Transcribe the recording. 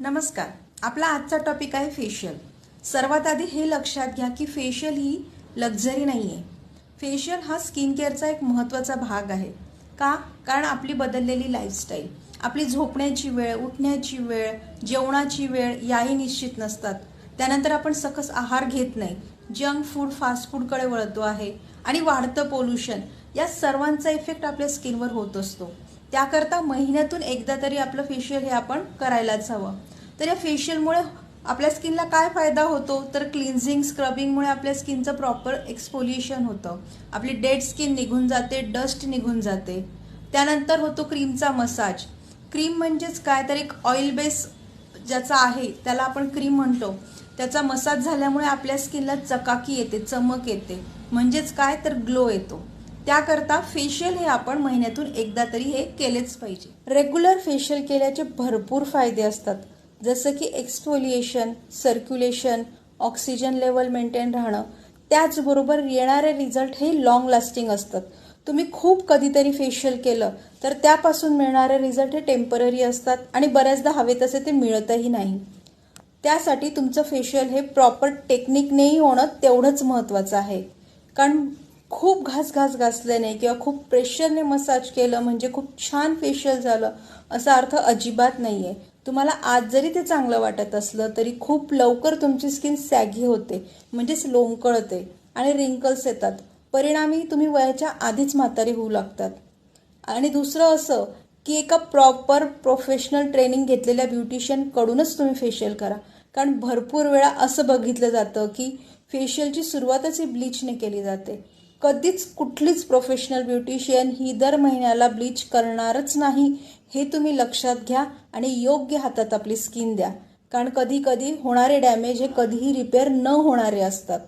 नमस्कार. आपला आजचा टॉपिक आहे फेशियल सर्वात आधी हे लक्षात घ्या की फेशियल ही लक्झरी नाही आहे फेशियल हा स्किन केअरचा एक महत्त्वाचा भाग आहे. का? कारण आपली बदललेली लाईफस्टाईल आपली झोपण्याची वेळ उठण्याची वेळ जेवणाची वेळ याही निश्चित नसतात. त्यानंतर आपण सकस आहार घेत नाही. जंक फूड फास्ट फूडकडे वळतो आहे. आणि वाढतं पोल्युशन या सर्वांचा इफेक्ट आपल्या स्किनवर होत असतो. त्याकरता महिन्यातून एकदा तरी आपलं फेशियल हे आपण करायलाच हवं. तर या फेशियलमुळे आपल्या स्किनला काय फायदा होतो? तर क्लिन्झिंग स्क्रबिंगमुळे आपल्या स्किनचं प्रॉपर एक्सपोल्युशन होतं. आपली डेड स्किन निघून जाते डस्ट निघून जाते. त्यानंतर होतो क्रीमचा मसाज क्रीम म्हणजेच काय? तर एक ऑइल बेस ज्याचा आहे त्याला आपण क्रीम म्हणतो. त्याचा मसाज झाल्यामुळे आपल्या स्किनला चकाकी येते चमक येते. म्हणजेच काय? तर ग्लो येतो. त्याकरता फेशियल हे आपण महिन्यातून एकदा तरी हे केलेच पाहिजे. रेग्युलर फेशियल केल्याचे भरपूर फायदे असतात. जसं की exfoliation circulation oxygen level maintain राहणं. त्याचबरोबर येणारे रिझल्ट हे लॉंग लास्टिंग असतात. तुम्ही खूप कधीतरी फेशियल केलं तर त्यापासून मिळणारे रिझल्ट हे टेंपररी असतात आणि बऱ्याचदा हवे तसे ते मिळतही नाही. त्यासाठी तुमचं फेशियल हे प्रॉपर टेक्निकनेही होणं तेवढंच महत्त्वाचं आहे. कारण खूप घास घास घासल्याने किंवा खूप प्रेशरने मसाज केलं म्हणजे खूप छान फेशियल झालं असा अर्थ अजिबात नाही आहे तुम्हाला आज जरी ते चांगलं वाटत असलं तरी खूप लवकर तुमची स्किन सॅगी होते. म्हणजेच लोंबकळते आणि रिंकल्स येतात. परिणामी तुम्ही वयाच्या आधीच म्हातारी होऊ लागतात. आणि दुसरं असं की एका प्रॉपर प्रोफेशनल ट्रेनिंग घेतलेल्या ब्युटिशियनकडूनच तुम्ही फेशियल करा. कारण भरपूर वेळा असं बघितलं जातं की फेशियलची सुरुवातच ही ब्लीचने केली जाते. कधीच कुठलीच प्रोफेशनल ब्युटिशियन ही दर महिन्याला ब्लीच करणारच नाही हे तुम्ही लक्षात घ्या आणि योग्य हातात आपली स्किन द्या. कारण कधी कधी होणारे डॅमेज हे कधीही रिपेअर न होणारे असतात.